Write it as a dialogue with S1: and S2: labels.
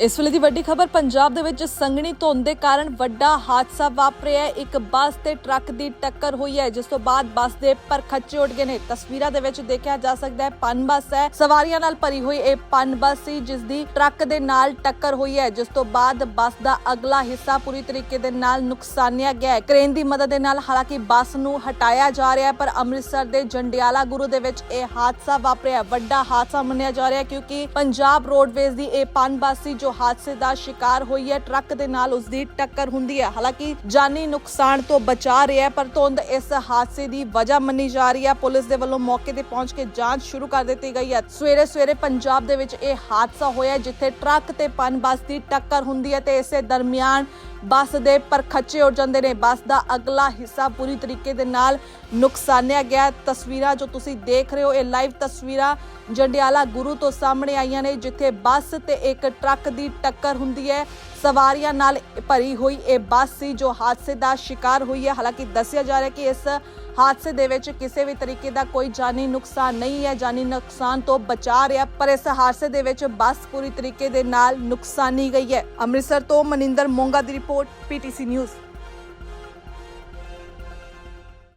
S1: ਇਸ ਵੇਲੇ ਦੀ ਵੱਡੀ ਖਬਰ, ਪੰਜਾਬ ਦੇ ਵਿੱਚ ਸੰਘਣੀ ਧੁੰਦ ਦੇ ਕਾਰਨ ਵੱਡਾ ਹਾਦਸਾ ਵਾਪਰਿਆ ਹੈ। ਇੱਕ ਬੱਸ ਤੇ ਟਰੱਕ ਦੀ ਟੱਕਰ ਹੋਈ ਹੈ, ਜਿਸ ਤੋਂ ਬਾਅਦ ਬੱਸ ਦੇ ਪਰਖੱਚੇ ਉੱਡ ਗਏ ਨੇ। ਤਸਵੀਰਾਂ ਦੇ ਵਿੱਚ ਦੇਖਿਆ ਜਾ ਸਕਦਾ ਹੈ, ਪਨ ਬੱਸ ਹੈ। ਸਵਾਰੀਆਂ ਨਾਲ ਭਰੀ ਹੋਈ ਇਹ ਪਨ ਬੱਸ ਸੀ, ਜਿਸ ਦੀ ਟਰੱਕ ਦੇ ਨਾਲ ਟੱਕਰ ਹੋਈ ਹੈ, ਜਿਸ ਤੋਂ ਬਾਅਦ ਬੱਸ ਦਾ ਅਗਲਾ ਹਿੱਸਾ ਪੂਰੀ ਤਰੀਕੇ ਦੇ ਨਾਲ ਨੁਕਸਾਨਿਆ ਗਿਆ ਹੈ। ਕ੍ਰੇਨ ਦੀ ਮਦਦ ਦੇ ਨਾਲ ਹਾਲਾਂਕਿ ਬੱਸ ਨੂੰ ਹਟਾਇਆ ਜਾ ਰਿਹਾ ਹੈ, ਪਰ ਅੰਮ੍ਰਿਤਸਰ ਦੇ ਜੰਡਿਆਲਾ ਗੁਰੂ ਦੇ ਵਿੱਚ ਇਹ ਹਾਦਸਾ ਵਾਪਰਿਆ ਵੱਡਾ ਹਾਦਸਾ ਮੰਨਿਆ ਜਾ ਰਿਹਾ ਕਿਉਂਕਿ ਪੰਜਾਬ ਰੋਡਵੇਜ਼ ਦੀ ਇਹ ਪਨ ਬੱਸ ਸੀ ਜੋ ਹਾਦਸੇ ਦਾ ਸ਼ਿਕਾਰ ਹੋਈ ਹੈ ਟਰੱਕ ਦੇ ਨਾਲ ਉਸ ਦੀ ਟੱਕਰ ਹੁੰਦੀ ਹੈ। ਹਾਲਾਂਕਿ ਜਾਨੀ ਨੁਕਸਾਨ ਤੋਂ ਬਚਾ ਰਿਹਾ ਪਰ ਧੁੰਦ ਇਸ ਹਾਦਸੇ ਦੀ ਵਜ੍ਹਾ ਮੰਨੀ ਜਾ ਰਹੀ ਹੈ। ਪੁਲਿਸ ਦੇ ਵੱਲੋਂ ਮੌਕੇ ਤੇ ਪਹੁੰਚ ਕੇ ਜਾਂਚ ਸ਼ੁਰੂ ਕਰ ਦਿੱਤੀ ਗਈ ਹੈ। ਸਵੇਰੇ ਸਵੇਰੇ ਪੰਜਾਬ ਦੇ ਵਿੱਚ ਇਹ ਹਾਦਸਾ ਹੋਇਆ ਹੈ, ਜਿੱਥੇ ਟਰੱਕ ਤੇ ਪਨ ਬੱਸ ਦੀ ਟੱਕਰ ਹੁੰਦੀ ਹੈ ਤੇ ਇਸੇ ਦਰਮਿਆਨ ਬੱਸ ਦੇ ਪਰਖੱਚੇ ਉੱਡ ਜਾਂਦੇ ਨੇ। ਬੱਸ ਦਾ ਅਗਲਾ ਹਿੱਸਾ ਪੂਰੀ ਤਰੀਕੇ ਦੇ ਨਾਲ ਨੁਕਸਾਨਿਆ ਗਿਆ। ਤਸਵੀਰਾਂ ਜੋ ਤੁਸੀਂ ਦੇਖ ਰਹੇ ਹੋ, ਇਹ ਲਾਈਵ ਤਸਵੀਰਾਂ ਜੰਡਿਆਲਾ ਗੁਰੂ ਤੋਂ ਸਾਹਮਣੇ ਆਈਆਂ ਨੇ, ਜਿੱਥੇ ਬੱਸ ਤੇ ਇੱਕ ਟਰੱਕ ਦੀ ਟੱਕਰ ਹੁੰਦੀ ਹੈ। ਸਵਾਰੀਆਂ ਨਾਲ ਭਰੀ ਹੋਈ ਇਹ ਬੱਸ ਸੀ, ਜੋ ਹਾਦਸੇ ਦਾ ਸ਼ਿਕਾਰ ਹੋਈ ਹੈ। ਹਾਲਾਂਕਿ ਦੱਸਿਆ ਜਾ ਰਿਹਾ ਕਿ ਇਸ ਹਾਦਸੇ ਦੇ ਵਿੱਚ ਕਿਸੇ ਵੀ ਤਰੀਕੇ ਦਾ ਕੋਈ ਜਾਨੀ ਨੁਕਸਾਨ ਨਹੀਂ ਹੈ। ਜਾਨੀ ਨੁਕਸਾਨ ਤੋਂ ਬਚਾ ਰਿਹਾ, ਪਰ ਇਸ ਹਾਦਸੇ ਦੇ ਵਿੱਚ ਬੱਸ ਪੂਰੀ ਤਰੀਕੇ ਦੇ ਨਾਲ ਨੁਕਸਾਨੀ ਗਈ ਹੈ। ਅੰਮ੍ਰਿਤਸਰ ਤੋਂ ਮਨਿੰਦਰ ਮੋਂਗਾ ਦੀ report, P T C news.